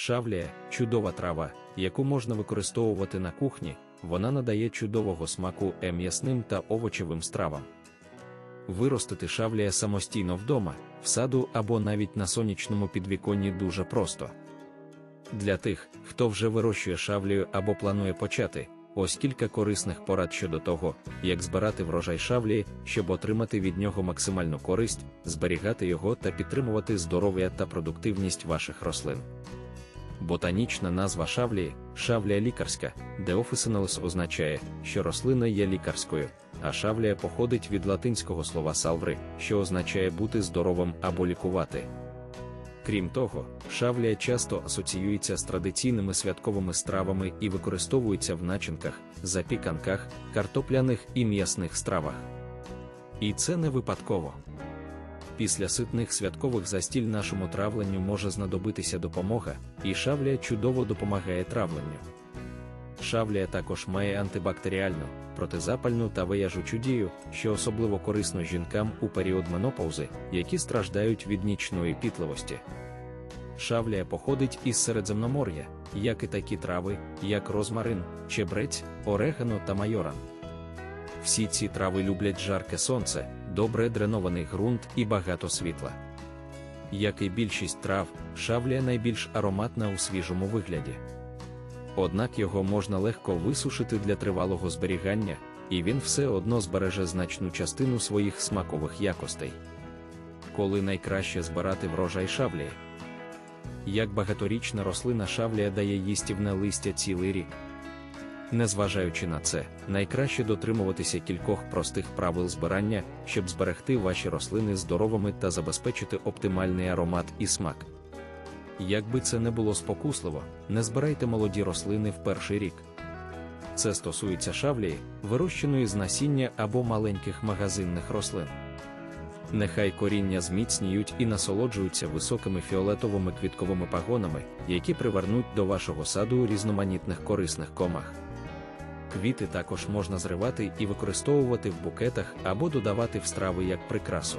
Шавлія чудова трава, яку можна використовувати на кухні, вона надає чудового смаку м'ясним та овочевим стравам. Виростити шавлія самостійно вдома, в саду або навіть на сонячному підвіконні дуже просто. Для тих, хто вже вирощує шавлію або планує почати, ось кілька корисних порад щодо того, як збирати врожай шавлії, щоб отримати від нього максимальну користь, зберігати його та підтримувати здоров'я та продуктивність ваших рослин. Ботанічна назва шавлії шавлія лікарська, де офісиналис означає, що рослина є лікарською, а шавлія походить від латинського слова салври, що означає бути здоровим або лікувати. Крім того, шавлія часто асоціюється з традиційними святковими стравами і використовується в начинках, запіканках, картопляних і м'ясних стравах. І це не випадково. Після ситних святкових застіль нашому травленню може знадобитися допомога, і шавлія чудово допомагає травленню. Шавлія також має антибактеріальну, протизапальну та вияжучу дію, що особливо корисно жінкам у період менопаузи, які страждають від нічної пітливості. Шавлія походить із Середземномор'я, як і такі трави, як розмарин, чебрець, орегано та майоран. Всі ці трави люблять жарке сонце, добре дренований ґрунт і багато світла. Як і більшість трав, шавлія найбільш ароматна у свіжому вигляді. Однак його можна легко висушити для тривалого зберігання, і він все одно збереже значну частину своїх смакових якостей. Коли найкраще збирати врожай шавлії? Як багаторічна рослина шавлія дає їстівне листя цілий рік. Незважаючи на це, найкраще дотримуватися кількох простих правил збирання, щоб зберегти ваші рослини здоровими та забезпечити оптимальний аромат і смак. Якби це не було спокусливо, не збирайте молоді рослини в перший рік. Це стосується шавлії, вирощеної з насіння або маленьких магазинних рослин. Нехай коріння зміцніють і насолоджуються високими фіолетовими квітковими пагонами, які привернуть до вашого саду різноманітних корисних комах. Квіти також можна зривати і використовувати в букетах або додавати в страви як прикрасу.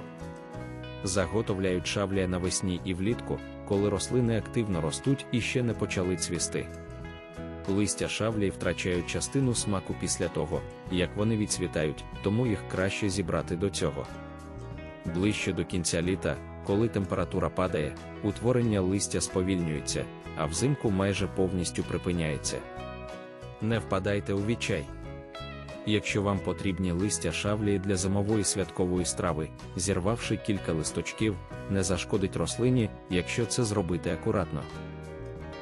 Заготовляють шавлія навесні і влітку, коли рослини активно ростуть і ще не почали цвісти. Листя шавлії втрачають частину смаку після того, як вони відцвітають, тому їх краще зібрати до цього. Ближче до кінця літа, коли температура падає, утворення листя сповільнюється, а взимку майже повністю припиняється. Не впадайте у відчай. Якщо вам потрібні листя шавлії для зимової святкової страви, зірвавши кілька листочків, не зашкодить рослині, якщо це зробити акуратно.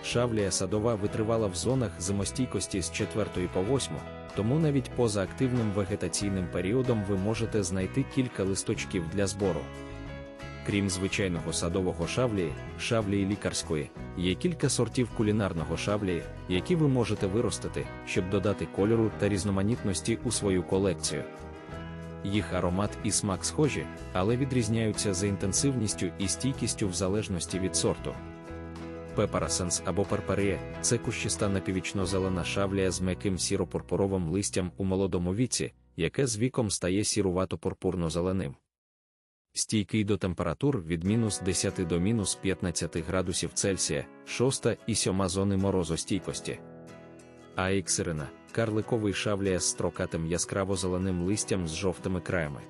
Шавлія садова витривала в зонах зимостійкості з 4 по 8, тому навіть поза активним вегетаційним періодом ви можете знайти кілька листочків для збору. Крім звичайного садового шавлії, шавлії лікарської, є кілька сортів кулінарного шавлії, які ви можете виростити, щоб додати кольору та різноманітності у свою колекцію. Їх аромат і смак схожі, але відрізняються за інтенсивністю і стійкістю в залежності від сорту. Пепарасенс або перперія це кущиста напівічно-зелена шавлія з м'яким сіро-пурпуровим листям у молодому віці, яке з віком стає сірувато-пурпурно-зеленим. Стійкий до температур від мінус 10 до мінус 15 градусів Цельсія, 6 і 7 зони морозостійкості. Аіксирина карликовий шавлія з строкатим яскраво-зеленим листям з жовтими краями.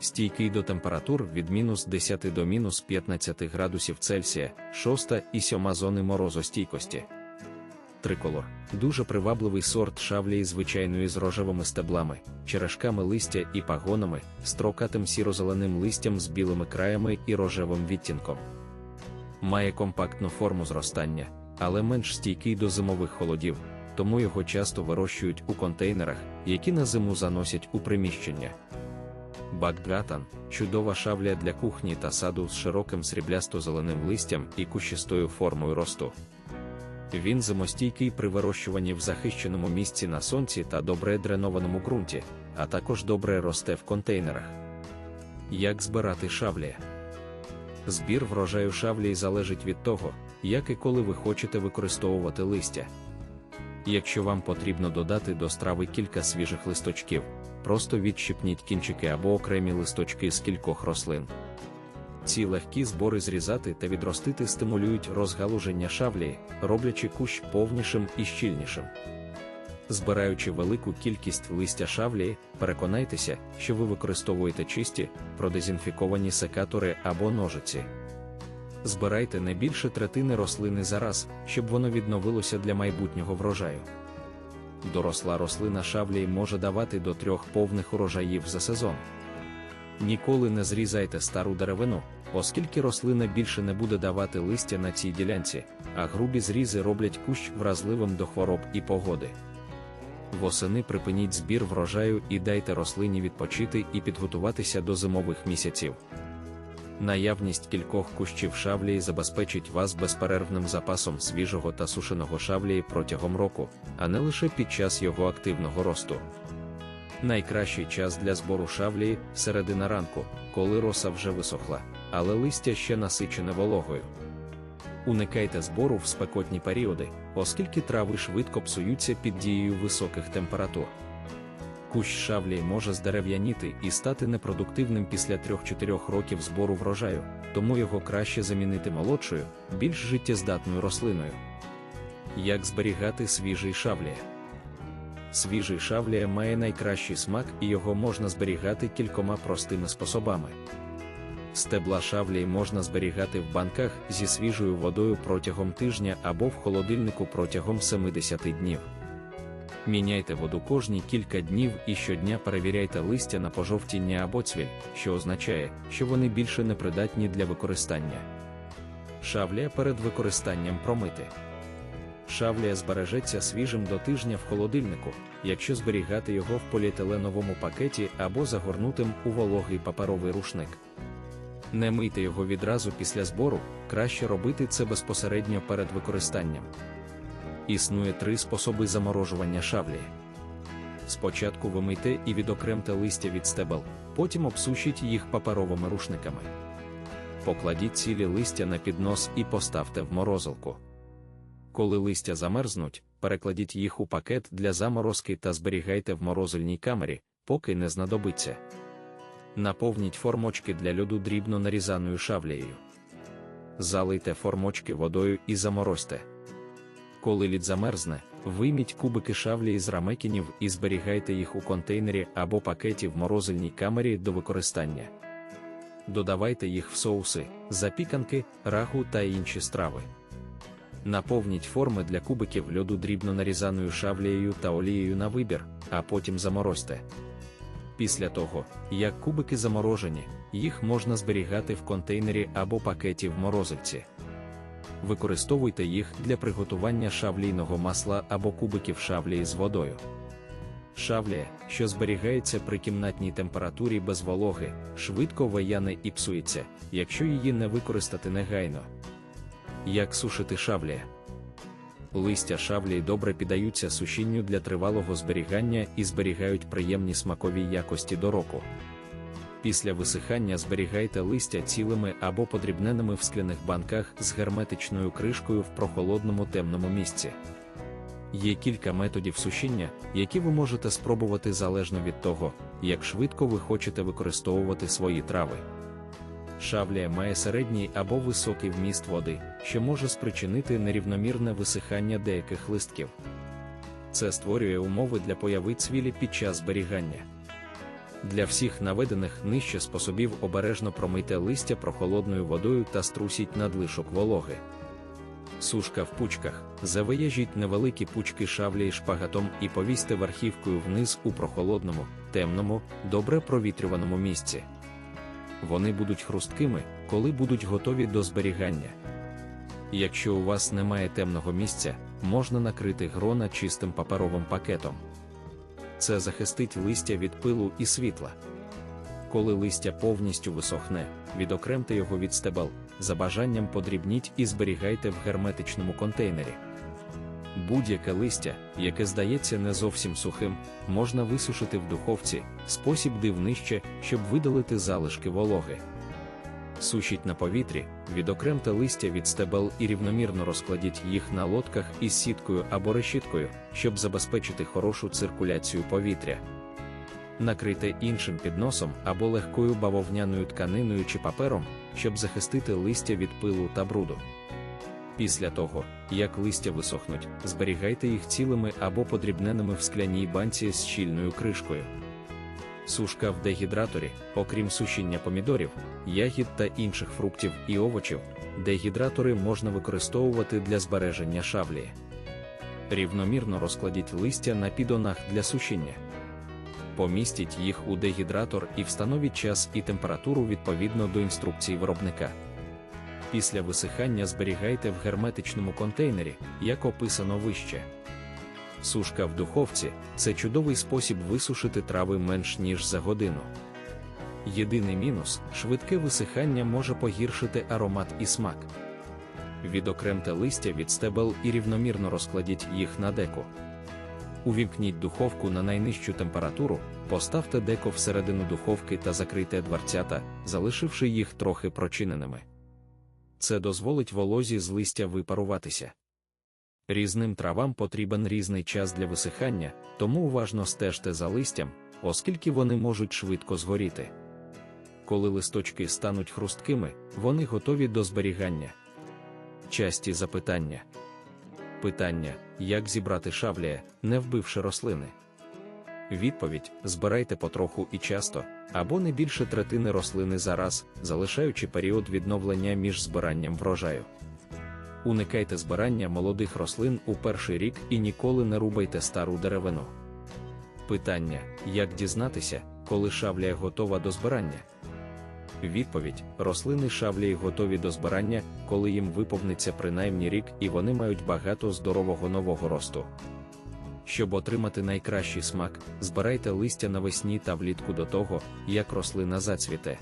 Стійкий до температур від мінус 10 до мінус 15 градусів Цельсія, 6 і 7 зони морозостійкості. Триколор дуже привабливий сорт шавлії звичайної з рожевими стеблами, черешками листя і пагонами, строкатим сіро-зеленим листям з білими краями і рожевим відтінком. Має компактну форму зростання, але менш стійкий до зимових холодів, тому його часто вирощують у контейнерах, які на зиму заносять у приміщення. Бакгатан чудова шавля для кухні та саду з широким сріблясто-зеленим листям і кущистою формою росту. Він зимостійкий при вирощуванні в захищеному місці на сонці та добре дренованому ґрунті, а також добре росте в контейнерах. Як збирати шавлі? Збір врожаю шавлі залежить від того, як і коли ви хочете використовувати листя. Якщо вам потрібно додати до страви кілька свіжих листочків, просто відщипніть кінчики або окремі листочки з кількох рослин. Ці легкі збори зрізати та відростити стимулюють розгалуження шавлії, роблячи кущ повнішим і щільнішим. Збираючи велику кількість листя шавлії, переконайтеся, що ви використовуєте чисті, продезінфіковані секатори або ножиці. Збирайте не більше третини рослини за раз, щоб воно відновилося для майбутнього врожаю. Доросла рослина шавлії може давати до трьох повних урожаїв за сезон. Ніколи не зрізайте стару деревину, оскільки рослина більше не буде давати листя на цій ділянці, а грубі зрізи роблять кущ вразливим до хвороб і погоди. Восени припиніть збір врожаю і дайте рослині відпочити і підготуватися до зимових місяців. Наявність кількох кущів шавлії забезпечить вас безперервним запасом свіжого та сушеного шавлії протягом року, а не лише під час його активного росту. Найкращий час для збору шавлії середина ранку, коли роса вже висохла, але листя ще насичене вологою. Уникайте збору в спекотні періоди, оскільки трави швидко псуються під дією високих температур. Кущ шавлі може здерев'яніти і стати непродуктивним після 3-4 років збору врожаю, тому його краще замінити молодшою, більш життєздатною рослиною. Як зберігати свіжий шавлія? Свіжий шавлія має найкращий смак і його можна зберігати кількома простими способами. Стебла шавлії можна зберігати в банках зі свіжою водою протягом тижня або в холодильнику протягом 70 днів. Міняйте воду кожні кілька днів і щодня перевіряйте листя на пожовтіння або цвіль, що означає, що вони більше не придатні для використання. Шавлія перед використанням промити. Шавлія збережеться свіжим до тижня в холодильнику, якщо зберігати його в поліетиленовому пакеті або загорнутим у вологий паперовий рушник. Не мийте його відразу після збору, краще робити це безпосередньо перед використанням. Існує три способи заморожування шавлі. Спочатку вимийте і відокремте листя від стебел, потім обсушіть їх паперовими рушниками. Покладіть цілі листя на піднос і поставте в морозилку. Коли листя замерзнуть, перекладіть їх у пакет для заморозки та зберігайте в морозильній камері, поки не знадобиться. Наповніть формочки для льоду дрібно нарізаною шавлею. Залийте формочки водою і заморозьте. Коли лід замерзне, вийміть кубики шавлі із рамекінів і зберігайте їх у контейнері або пакеті в морозильній камері до використання. Додавайте їх в соуси, запіканки, рагу та інші страви. Наповніть форми для кубиків льоду дрібно нарізаною шавлією та олією на вибір, а потім заморозьте. Після того, як кубики заморожені, їх можна зберігати в контейнері або пакеті в морозильці. Використовуйте їх для приготування шавлійного масла або кубиків шавлії з водою. Шавлія, що зберігається при кімнатній температурі без вологи, швидко вияне і псується, якщо її не використати негайно. Як сушити шавлія? Листя шавлії добре піддаються сушінню для тривалого зберігання і зберігають приємні смакові якості до року. Після висихання зберігайте листя цілими або подрібненими в скляних банках з герметичною кришкою в прохолодному темному місці. Є кілька методів сушіння, які ви можете спробувати залежно від того, як швидко ви хочете використовувати свої трави. Шавлія має середній або високий вміст води, що може спричинити нерівномірне висихання деяких листків. Це створює умови для появи цвілі під час зберігання. Для всіх наведених нижче способів обережно промийте листя прохолодною водою та струсіть надлишок вологи. Сушка в пучках. Завияжіть невеликі пучки шавлі шпагатом і повісьте верхівкою вниз у прохолодному, темному, добре провітрюваному місці. Вони будуть хрусткими, коли будуть готові до зберігання. Якщо у вас немає темного місця, можна накрити грона чистим паперовим пакетом. Це захистить листя від пилу і світла. Коли листя повністю висохне, відокремте його від стебел, за бажанням подрібніть і зберігайте в герметичному контейнері. Будь-яке листя, яке здається не зовсім сухим, можна висушити в духовці, спосіб дивнище, щоб видалити залишки вологи. Сушіть на повітрі, відокремте листя від стебел і рівномірно розкладіть їх на лотках із сіткою або решіткою, щоб забезпечити хорошу циркуляцію повітря. Накрийте іншим підносом або легкою бавовняною тканиною чи папером, щоб захистити листя від пилу та бруду. Після того, як листя висохнуть, зберігайте їх цілими або подрібненими в скляній банці з щільною кришкою. Сушка в дегідраторі, окрім сушіння помідорів, ягід та інших фруктів і овочів, дегідратори можна використовувати для збереження шавлії. Рівномірно розкладіть листя на підонах для сушіння. Помістіть їх у дегідратор і встановіть час і температуру відповідно до інструкцій виробника. Після висихання зберігайте в герметичному контейнері, як описано вище. Сушка в духовці це чудовий спосіб висушити трави менш ніж за годину. Єдиний мінус швидке висихання може погіршити аромат і смак. Відокремте листя від стебел і рівномірно розкладіть їх на деко. Увімкніть духовку на найнижчу температуру, поставте деко всередину духовки та закрийте дверцята, залишивши їх трохи прочиненими. Це дозволить волозі з листя випаруватися. Різним травам потрібен різний час для висихання, тому уважно стежте за листям, оскільки вони можуть швидко згоріти. Коли листочки стануть хрусткими, вони готові до зберігання. Часті запитання. Питання, як зібрати шавлія, не вбивши рослини. Відповідь: збирайте потроху і часто, або не більше третини рослини за раз, залишаючи період відновлення між збиранням врожаю. Уникайте збирання молодих рослин у перший рік і ніколи не рубайте стару деревину. Питання: як дізнатися, коли шавлія готова до збирання? Відповідь: рослини шавлії готові до збирання, коли їм виповниться принаймні рік і вони мають багато здорового нового росту. Щоб отримати найкращий смак, збирайте листя навесні та влітку до того, як рослина зацвіте.